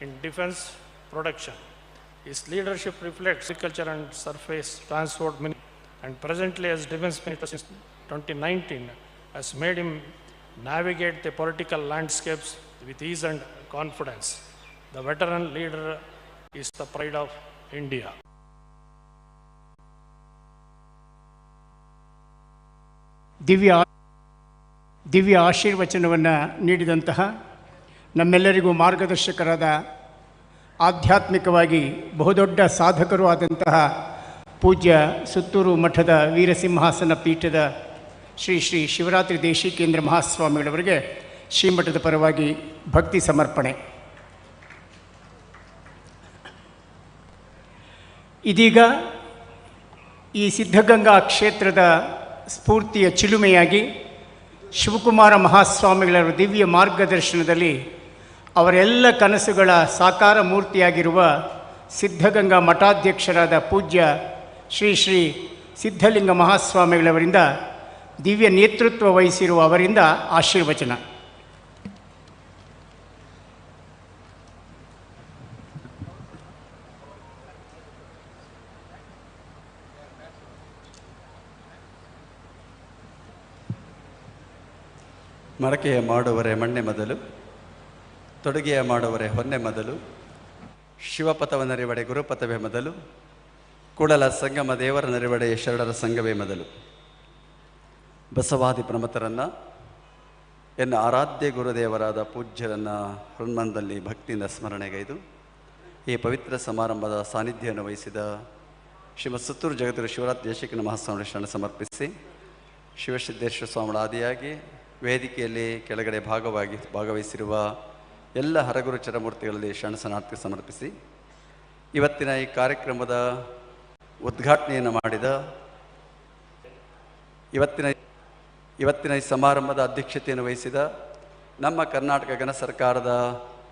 in defense production. His leadership reflects agriculture and surface transport ministry and presently as defense minister since 2019 has made him navigate the political landscapes with ease and confidence. The veteran leader is the pride of India. ದಿವ್ಯ ದಿವ್ಯ ಆಶೀರ್ವಚನವನ್ನು ನೀಡಿದಂತಹ ನಮ್ಮೆಲ್ಲರಿಗೂ ಮಾರ್ಗದರ್ಶಕರಾದ ಆಧ್ಯಾತ್ಮಿಕವಾಗಿ ಬಹುದೊಡ್ಡ ಸಾಧಕರು ಆದಂತಹ ಪೂಜ್ಯ ಸುತ್ತೂರು ಮಠದ ವೀರಸಿಂಹಾಸನ ಪೀಠದ ಶ್ರೀ ಶ್ರೀ ಶಿವರಾತ್ರಿ ದೇಶಿಕೇಂದ್ರ ಮಹಾಸ್ವಾಮಿಗಳವರಿಗೆ ಶ್ರೀಮಠದ ಪರವಾಗಿ ಭಕ್ತಿ ಸಮರ್ಪಣೆ. ಇದೀಗ ಈ ಸಿದ್ಧಗಂಗಾ ಕ್ಷೇತ್ರದ ಸ್ಫೂರ್ತಿಯ ಚಿಲುಮೆಯಾಗಿ ಶಿವಕುಮಾರ ಮಹಾಸ್ವಾಮಿಗಳ ದಿವ್ಯ ಮಾರ್ಗದರ್ಶನದಲ್ಲಿ ಅವರೆಲ್ಲ ಕನಸುಗಳ ಸಾಕಾರ ಮೂರ್ತಿಯಾಗಿರುವ ಸಿದ್ಧಗಂಗಾ ಮಠಾಧ್ಯಕ್ಷರಾದ ಪೂಜ್ಯ ಶ್ರೀ ಶ್ರೀ ಸಿದ್ಧಲಿಂಗ ಮಹಾಸ್ವಾಮಿಗಳವರಿಂದ ದಿವ್ಯ ನೇತೃತ್ವ ವಹಿಸಿರುವ ಅವರಿಂದ ಆಶೀರ್ವಚನ. ಮರಕೆಯ ಮಾಡುವರೆ ಮಣ್ಣೆ ಮೊದಲು. ತೊಡುಗೆಯ ಮಾಡುವರೆ ಹೊನ್ನೆ ಮೊದಲು, ಶಿವಪಥವ ನರಿವಡೆ ಗುರುಪಥವೇ ಮೊದಲು, ಕೂಡಲ ಸಂಗಮ ದೇವರ ನರಿವಡೆ ಶರಣರ ಸಂಘವೇ ಮೊದಲು. ಬಸವಾದಿ ಪ್ರಮತರನ್ನು ಎನ್ನ ಆರಾಧ್ಯ ಗುರುದೇವರಾದ ಪೂಜ್ಯರನ್ನು ಹೃನ್ಮನದಲ್ಲಿ ಭಕ್ತಿಯಿಂದ ಸ್ಮರಣೆಗೈದು, ಈ ಪವಿತ್ರ ಸಮಾರಂಭದ ಸಾನ್ನಿಧ್ಯವನ್ನು ವಹಿಸಿದ ಶ್ರೀಮತ್ ಸುತ್ತೂರು ಜಗದ್ಗುರು ಶಿವರಾತ್ರಿ ದೇಶಿಕನ ಮಹಾಸ್ವಾಮಿ ಸಮರ್ಪಿಸಿ, ಶಿವಸಿದ್ದೇಶ್ವರ ಸ್ವಾಮಿಗಳ ಆದಿಯಾಗಿ ವೇದಿಕೆಯಲ್ಲಿ ಕೆಳಗಡೆ ಭಾಗವಾಗಿ ಭಾಗವಹಿಸಿರುವ ಎಲ್ಲ ಹರಗುರು ಚರಮೂರ್ತಿಗಳಲ್ಲಿ ಶರಣಸನಾರ್ತಿ ಸಮರ್ಪಿಸಿ, ಇವತ್ತಿನ ಈ ಕಾರ್ಯಕ್ರಮದ ಉದ್ಘಾಟನೆಯನ್ನು ಮಾಡಿದ ಇವತ್ತಿನ ಇವತ್ತಿನ ಈ ಸಮಾರಂಭದ ಅಧ್ಯಕ್ಷತೆಯನ್ನು ವಹಿಸಿದ ನಮ್ಮ ಕರ್ನಾಟಕ ಗಣ ಸರ್ಕಾರದ